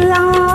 Love.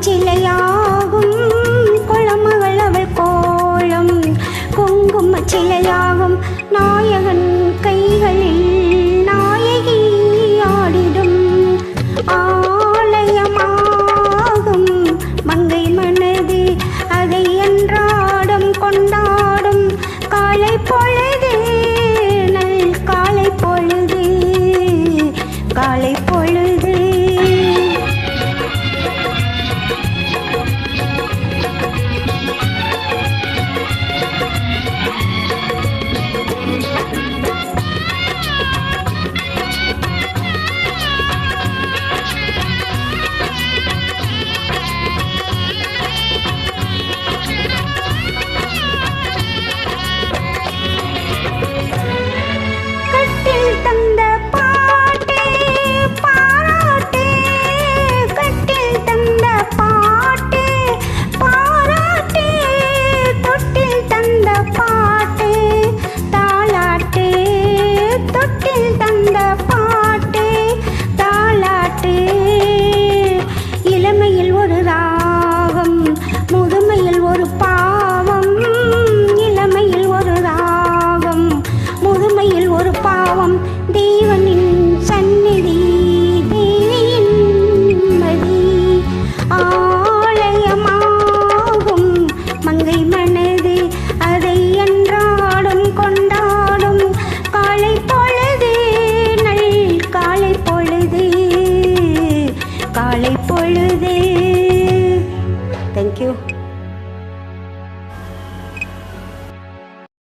சிலையாகும் குளமகள் அவள் கோலம். குங்கும